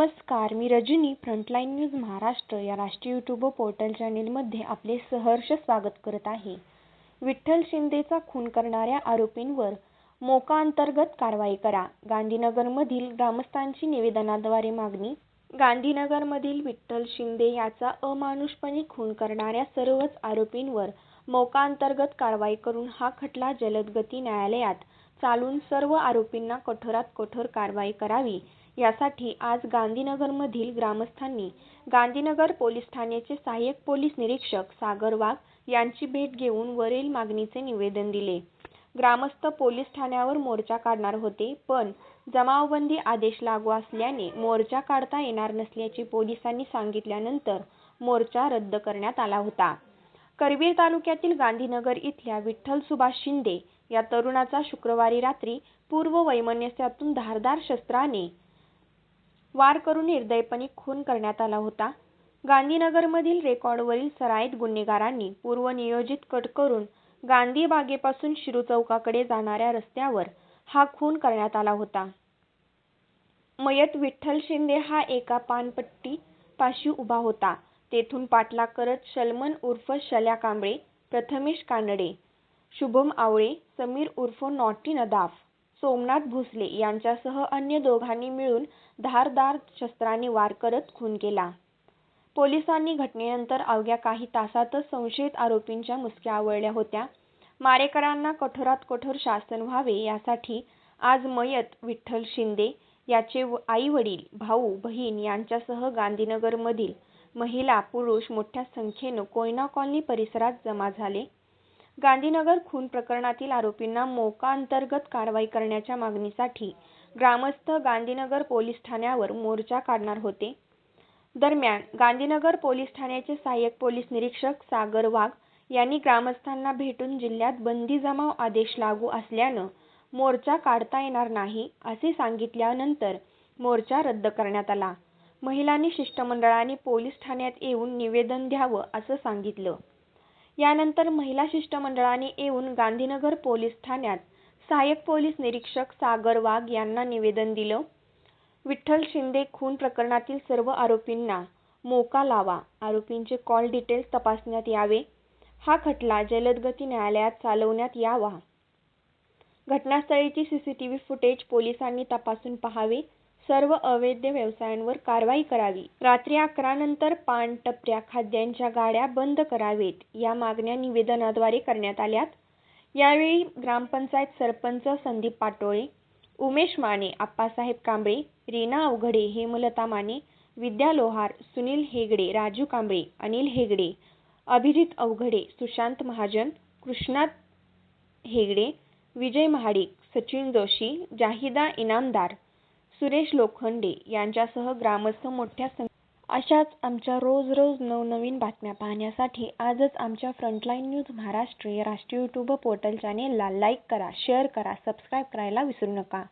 नमस्कार मी Rajani frontline news Maharashtra या राष्ट्रीय यूट्यूब पोर्टल चॅनेलमध्ये आपले सहर्ष स्वागत करत आहे. विठ्ठल शिंदेचा खून करणाऱ्या आरोपींवर मोका अंतर्गत कारवाई करा. गांधीनगरमधील ग्रामस्थांची निवेदनाद्वारे मागणी गांधीनगरमधील विठ्ठल शिंदे याचा अमानुषपणे खून करणाऱ्या सर्वच आरोपींवर मोका अंतर्गत कारवाई करून हा खटला जलदगती न्यायालयात चालून सर्व आरोपींना कठोरात कठोर कारवाई करावी. यासाठी आज गांधीनगरमधील ग्रामस्थांनी गांधीनगर पोलीस ठाण्याचे सहाय्यक पोलीस निरीक्षक सागर वाघ यांची भेट घेऊन वरील मागणीचे निवेदन दिले. ग्रामस्थ पोलीस ठाण्यावर मोर्चा काढणार होते पण जमावबंदी आदेश लागू असल्याने मोर्चा काढता येणार नसल्याचे पोलिसांनी सांगितल्यानंतर मोर्चा रद्द करण्यात आला होता. करवीर तालुक्यातील गांधीनगर इथल्या विठ्ठल सुभाष शिंदे या तरुणाचा शुक्रवारी रात्री पूर्व वैमनस्यातून धारदार शस्त्राने वार करून निर्दयपणे खून करण्यात आला होता. गांधीनगरमधील रेकॉर्डवरील सराईत गुन्हेगारांनी पूर्वनियोजित कट करून गांधी बागेपासून शिरू चौकाकडे जाणाऱ्या रस्त्यावर हा खून करण्यात आला होता. मयत विठ्ठल शिंदे हा एका पानपट्टी पाशी उभा होता. तेथून पाठलाग करत शलमन उर्फ शल्या कांबळे, प्रथमेश कानडे, शुभम आवळे, समीर उर्फ नॉटी नदाफ, सोमनाथ भोसले यांच्यासह अन्य दोघांनी मिळून धारदार शस्त्राने वार करत खून केला. पोलिसांनी घटनेनंतर अवघ्या काही तासातच संशयित आरोपींच्या मुसक्या आवळल्या होत्या. मारेकरांना कठोरात कठोर शासन व्हावे यासाठी आज मयत विठ्ठल शिंदे याचे आई-वडील, भाऊ-बहीण यांच्यासह गांधीनगरमधील महिला, पुरुष मोठ्या संख्येनं कोयना कॉलनी परिसरात जमा झाले. गांधीनगर खून प्रकरणातील आरोपींना मोका अंतर्गत कारवाई करण्याच्या मागणीसाठी ग्रामस्थ गांधीनगर पोलीस ठाण्यावर मोर्चा काढणार होते. दरम्यान, गांधीनगर पोलीस ठाण्याचे सहाय्यक पोलीस निरीक्षक सागर वाघ यांनी ग्रामस्थांना भेटून जिल्ह्यात बंदी जमाव आदेश लागू असल्यानं मोर्चा काढता येणार नाही असे सांगितल्यानंतर मोर्चा रद्द करण्यात आला. महिलांनी शिष्टमंडळाने पोलीस ठाण्यात येऊन निवेदन द्यावं असं सांगितलं. यानंतर महिला शिष्टमंडळाने येऊन गांधीनगर पोलीस ठाण्यात सहाय्यक पोलीस निरीक्षक सागर वाघ यांना निवेदन दिलं. विठ्ठल शिंदे खून प्रकरणातील सर्व आरोपींना मोका लावा, आरोपींचे कॉल डिटेल्स तपासण्यात यावे, हा खटला जलदगती न्यायालयात चालवण्यात यावा, घटनास्थळीचे सीसीटीव्ही फुटेज पोलिसांनी तपासून पाहावे, सर्व अवैध व्यवसायांवर कारवाई करावी, रात्री अकरा नंतर पान, टपऱ्या, खाद्यांच्या गाड्या बंद करावेत या मागण्या निवेदनाद्वारे करण्यात आल्यात. यावेळी ग्रामपंचायत सरपंच संदीप पाटोळे, उमेश माने, आप्पासाहेब कांबळे, रीना अवघडे, हेमलता माने, विद्या लोहार, सुनील हेगडे, राजू कांबळे, अनिल हेगडे, अभिजित अवघडे, सुशांत महाजन, कृष्णात हेगडे, विजय महाडिक, सचिन जोशी, जाहिदा इनामदार, सुरेश लोखंडे यांच्यासह ग्रामस्थ मोठ्या सं अशाच आमच्या रोज रोज नवनवीन बातम्या पाहण्यासाठी आजच आमच्या फ्रंटलाईन न्यूज महाराष्ट्र या राष्ट्रीय यूट्यूब पोर्टल चॅनेलला लाईक करा, शेअर करा, सबस्क्राईब करायला विसरू नका.